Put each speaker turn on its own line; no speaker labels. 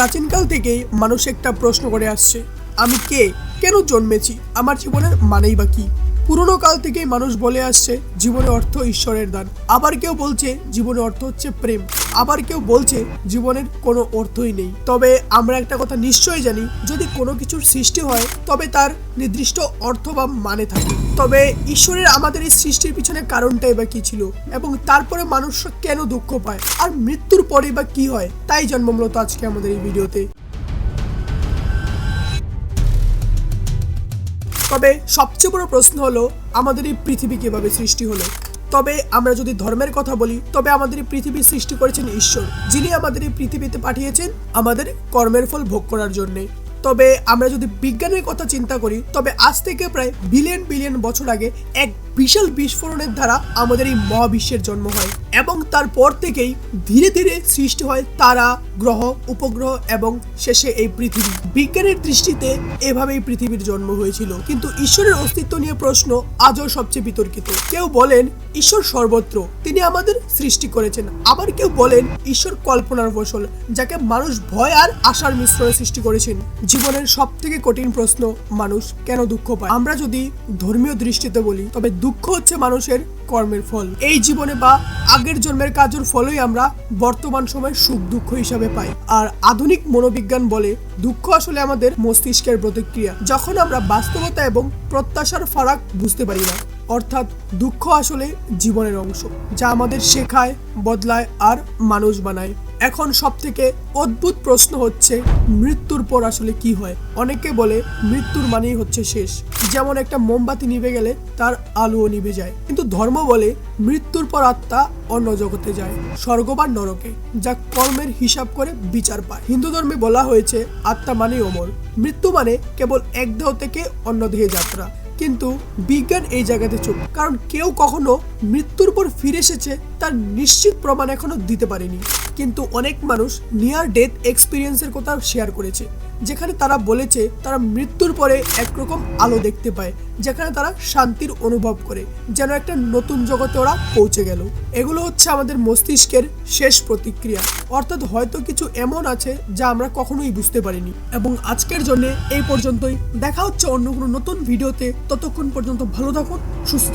প্রাচীনকাল থেকেই মানুষ একটা প্রশ্ন করে আসছে, আমি কে? কেন জন্মেছি? আমার জীবনের মানেই বা কি? পুরোনো কাল থেকেই মানুষ বলে আসছে জীবনের অর্থ ঈশ্বরের দান। আবার কেউ বলছে জীবনের অর্থ হচ্ছে প্রেম। আবার কেউ বলছে, জীবনের কোনো অর্থই নেই। তবে আমরা একটা কথা নিশ্চয়ই জানি, যদি কোনো কিছুর সৃষ্টি হয়, তবে তার নির্দিষ্ট অর্থ বা মানে থাকে। তবে ঈশ্বরের আমাদের এই সৃষ্টির পিছনে কারণটাই বা কি ছিল? এবং তারপরে মানুষ কেন দুঃখ পায়? আর মৃত্যুর পরে বা কি হয়? তাই জন্ম মূলত আজকে আমাদের এই ভিডিওতে। তবে সবচেয়ে বড় প্রশ্ন হলো, আমাদের এই পৃথিবী কীভাবে সৃষ্টি হলো? তবে আমরা যদি ধর্মের কথা বলি, তবে আমাদের এই পৃথিবী সৃষ্টি করেছেন ঈশ্বর, যিনি আমাদের এই পৃথিবীতে পাঠিয়েছেন আমাদের কর্মের ফল ভোগ করার জন্যে। তবে আমরা যদি বিজ্ঞানের কথা চিন্তা করি, তবে আজ থেকে প্রায় বিলিয়ন বিলিয়ন বছর আগে এক বিশাল বিস্ফোরণের দ্বারা আমাদের এই মহাবিশ্বের জন্ম হয়। এবং তারপর থেকেই ধীরে ধীরে সৃষ্টি হয় তারা, গ্রহ, উপগ্রহ এবং শেষে এই পৃথিবী। বিজ্ঞানের দৃষ্টিতে এভাবেই পৃথিবীর জন্ম হয়েছিল। কিন্তু ঈশ্বরের অস্তিত্ব নিয়ে প্রশ্ন আজও সবচেয়ে বিতর্কিত। কেউ বলেন, ঈশ্বর সর্বত্র। তিনি আমাদের সৃষ্টি করেছেন। আবার কেউ বলেন, ঈশ্বর কল্পনার ফসল যাকে মানুষ ভয় আর আশার মিশ্রণে সৃষ্টি করেছেন। জীবনের সব থেকে কঠিন প্রশ্ন, মানুষ কেন দুঃখ পায়? আমরা যদি ধর্মীয় দৃষ্টিতে বলি, তবে দুঃখ হচ্ছে মানুষের কর্মের ফল। এই জীবনে বা আগের জন্মের কাজের ফলই আমরা বর্তমান সময় সুখ দুঃখ হিসাবে পাই। আর আধুনিক মনোবিজ্ঞান বলে দুঃখ আসলে আমাদের মস্তিষ্কের প্রতিক্রিয়া, যখন আমরা বাস্তবতা এবং প্রত্যাশার ফারাক বুঝতে পারি না। অর্থাৎ দুঃখ আসলে জীবনের অংশ, যা আমাদের শেখায়, বদলায় আর মানুষ বানায়। এখন সব থেকে অদ্ভুত প্রশ্ন হচ্ছে, মৃত্যুর পর আসলে কি হয়? অনেকে বলে, মৃত্যুর মানেই হচ্ছে শেষ। যেমন একটা মোমবাতি নিভে গেলে তার আলোও নিভে যায়। কিন্তু ধর্ম বলে, মৃত্যুর পর আত্মা অন্য জগতে যায়, স্বর্গ বা নরকে, যা কর্মের হিসাব করে বিচার পায়। হিন্দু ধর্মে বলা হয়েছে, আত্মা মানেই অমর। মৃত্যু মানে কেবল এক দেহ থেকে অন্য দেহে যাত্রা। কিন্তু বিজ্ঞান এই জায়গাতে চুপ। কারণ কেউ কখনো মৃত্যুর পর ফিরে এসেছে তার নিশ্চিত প্রমাণ এখনও দিতে পারেনি। কিন্তু অনেক মানুষ নিয়ার ডেথ এক্সপিরিয়েন্সের কথা শেয়ার করেছে। যেখানে তারা বলেছে তারা মৃত্যুর পরে একরকম আলো দেখতে পায়, যেখানে তারা শান্তির অনুভব করে, যেন একটা নতুন জগতে ওরা পৌঁছে গেল। এগুলো হচ্ছে আমাদের মস্তিষ্কের শেষ প্রতিক্রিয়া। অর্থাৎ হয়তো কিছু এমন আছে যা আমরা কখনোই বুঝতে পারিনি। এবং আজকের জন্য এই পর্যন্তই। দেখা হচ্ছে অন্য কোনো নতুন ভিডিওতে। ততক্ষণ পর্যন্ত ভালো থাকুন, সুস্থ